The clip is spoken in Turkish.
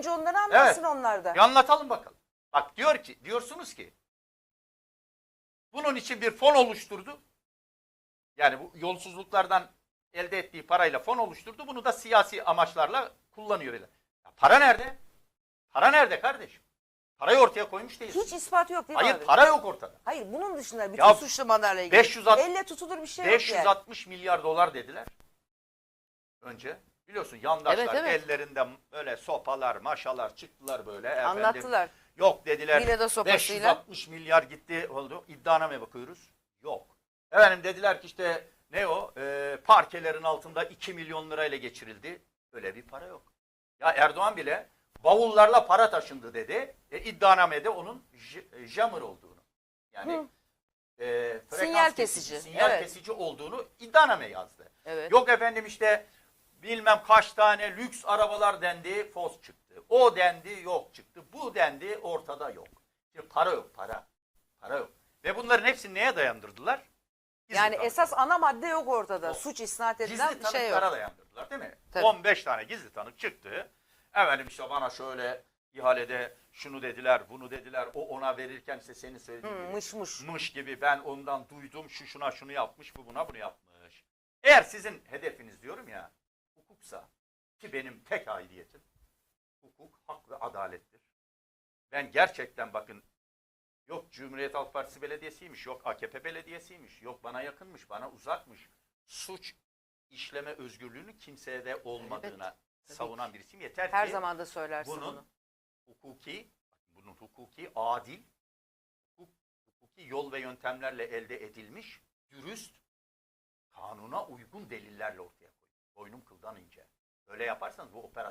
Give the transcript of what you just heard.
Önce onları anlatsın Evet. onlar da. Bir anlatalım bakalım. Bak diyor ki, diyorsunuz ki bunun için bir fon oluşturdu. Yani bu yolsuzluklardan elde ettiği parayla fon oluşturdu. Bunu da siyasi amaçlarla kullanıyor. Ya para nerede? Para nerede kardeşim? Parayı ortaya koymuş değilsin. Hiç ispatı yok değil mi Hayır para yok ortada. Hayır bunun dışında bütün Ya suçlamalarla ilgili. 560 Elle tutulur bir şey yok yani. 560 milyar dolar dediler. Önce biliyorsun yandaşlar Evet, evet. ellerinde böyle sopalar, maşalar çıktılar böyle. Efendim, Anlattılar. Yok dediler. Biledo sopasıyla. 560 milyar gitti oldu. İddianame bakıyoruz. Yok. Efendim dediler ki işte ne o? Ee, parkelerin altında 2 milyon lirayla geçirildi. Öyle bir para yok. Ya Erdoğan bile bavullarla para taşındı dedi. E, iddianamede onun j- jammer olduğunu. Yani e, frekans Sinyal kesici, Sinyal evet. kesici olduğunu iddianame yazdı. Evet. Yok efendim işte bilmem kaç tane lüks arabalar dendi, fos çıktı. O dendi, yok çıktı. Bu dendi, ortada yok. Şimdi para yok, para. Para yok. Ve bunların hepsini neye dayandırdılar? Gizli Yani tanık. esas ana madde yok ortada. Yok. Suç isnat edilen gizli bir şey yok. tanıklara dayandırdılar değil mi? Tabii. 15 tane gizli tanık çıktı. Efendim işte bana şöyle ihalede şunu dediler, bunu dediler. O ona verirken işte senin söylediğin gibi mış mış. mış gibi ben ondan duydum şu şuna şunu yapmış bu buna bunu yapmış. Eğer sizin hedefiniz diyorum ya hukuksa ki benim tek aidiyetim hukuk, hak ve adalettir. Ben gerçekten bakın yok Cumhuriyet Halk Partisi belediyesiymiş, yok AKP belediyesiymiş, yok bana yakınmış, bana uzakmış. Suç işleme özgürlüğünü kimseye de olmadığına tabii savunan birisiyim. Yeter Her ki zaman da söylersin bunun bunu. hukuki, bunun hukuki, adil, hukuk, hukuki yol ve yöntemlerle elde edilmiş, dürüst, kanuna uygun delillerle ortaya. Boynum kıldan ince. Böyle yaparsanız bu operasyon